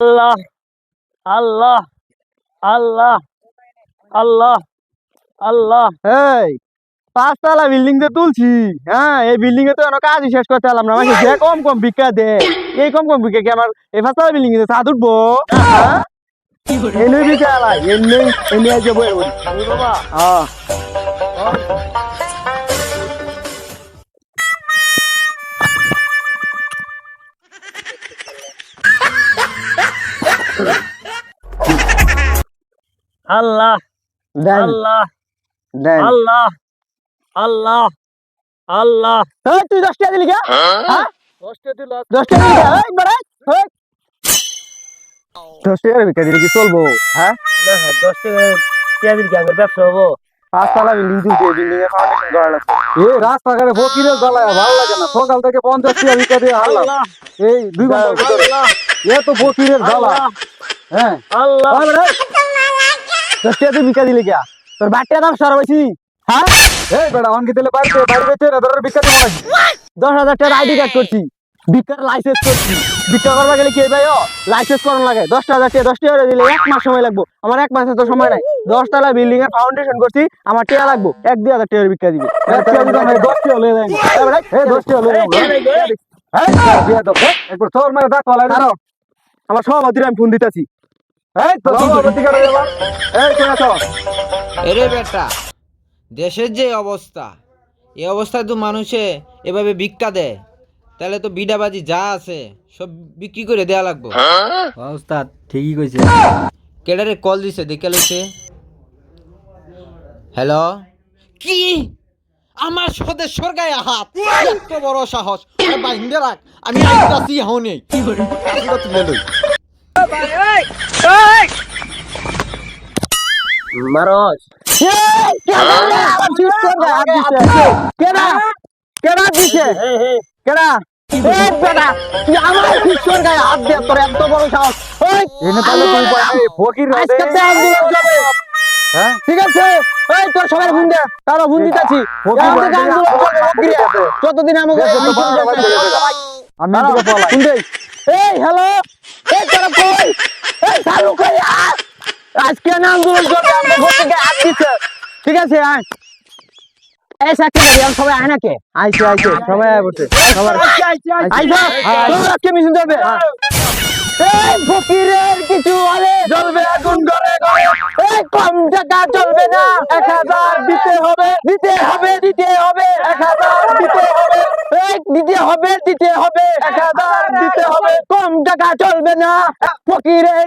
আল্লাহ আল্লাহ আল্লাহ আল্লাহ আল্লাহ। এই পাঁচতলা বিল্ডিং তো তুলছি হ্যাঁ এই বিল্ডিং এ তো এখনও কাজই শেষ করতে পারলাম না। যে কম কম ভিক্ষা দে এই কম কম ভিক্ষা কি আমার এই পাঁচতলা বিল্ডিং এ ছাদ উঠবো? হ্যাঁ? এনে ভিক্ষা এনে এনে আমি বাবা। হ্যাঁ আল্লাহ দেন আল্লাহ দেন আল্লাহ আল্লাহ আল্লাহ এই তুই দশ টাকা দিলি কে হ্যাঁ কষ্ট দিল দশ টাকা দিলি কে এই বড়া এই দশ টাকা ভিক্ষা দিলে কি চলবো হ্যাঁ না দশ টাকা পেঁয়াজের কি আগে ব্যবসা হব পাঁচতলা বিল্ডিং তুলছে বিল্ডিং এর ফাউন্ডেশন করা লাগছে এই রাস্তাঘাটে ফকিরের জ্বালায় ভালো লাগে না। সকাল থেকে পঞ্চাশ টাকা ভিক্ষা দিয়ে হারলাম। আল্লাহ এই দুই ঘণ্টার ভিতরে। আল্লাহ এ তো ফকিরের জ্বালা। আল্লাহ। হ্যাঁ। আল্লাহ। ওই বেটা, দশ টাকা তুই ভিক্ষা দিলি কে তোর বাটটা দাম সারা বেশি। হ্যাঁ? এই বেটা অনকে দিলে বাড়িতে বাড়ি বেচে না তোর ভিক্ষা দিব নাকি দশ হাজার টাকার আইডি কার্ড করছি। ভিক্ষার লাইসেন্স করছি ভিক্ষা করবা গেলে কি ভাই লাইসেন্স করানো লাগে। দশটা হাজার টাকা দশ টাকা দিলে এক মাস সময় লাগবো। আমার এক মাসের তো সময় নাই। দশ তলা বিল্ডিং এর ফাউন্ডেশন করছি আমার টাকা লাগবো। এক দুই হাজার টাকার ভিক্ষা দিবে। দশ টাকা হলে দেয় দশ টাকা হলে একবার তোর মানে ডাক পালাই আমার সভাপতির আমি ফোন দিতেছি। আছো? এরে বেটা দেশের যে অবস্থা এই অবস্থায় তো মানুষে এভাবে ভিক্ষা দেয়। তাহলে তো বিডাবাজি যা আছে সব বিক্রি করে দেয়া লাগবো ওস্তাদ ঠিকই কইছে কেডারে কল দিছে দেখে লইছে হ্যালো কি আমার সদস্যর গায়ে হাত এত বড় সাহস আরে বাইন্দে রাখ আমি আইতাছি হনে তুলে লই মারস কেডা কেডা দিছে হে হে কেডা? তুই আমার শিষ্যর গায়ে হাত তোর এত বড় সাহস। হ্যাঁ? ঠিক আছে এই তোর সবাই ফোন দে তারও ফোন দিতাছি। এখন থেকে আন্দোলন করবে ফকিরে যতদিন আমাকে আমি ফোন দে এই হ্যালো এই তোরা কই? এই চালু কই আজকে না আন্দোলন করবে আমরা হাত দিচ্ছে ঠিক আছে আয়। এই সেক্রেটারি আর সবাই আয় নাকি আইছে আইছে। সবাই আয় বসে সবার আইছো তোমরা আজকে মিছিল দেবে এই ফকিরের কিছু হলে জ্বলবে আগুন ঘরে ঘরে এই কম টাকা চলবে না। এক হাজার দিতে হবে দিতে হবে দিতে হবে। এক হাজার দিতে হবে। এই দিতে হবে দিতে হবে। এক হাজার দিতে হবে। কম টাকা চলবে না। ফকিরের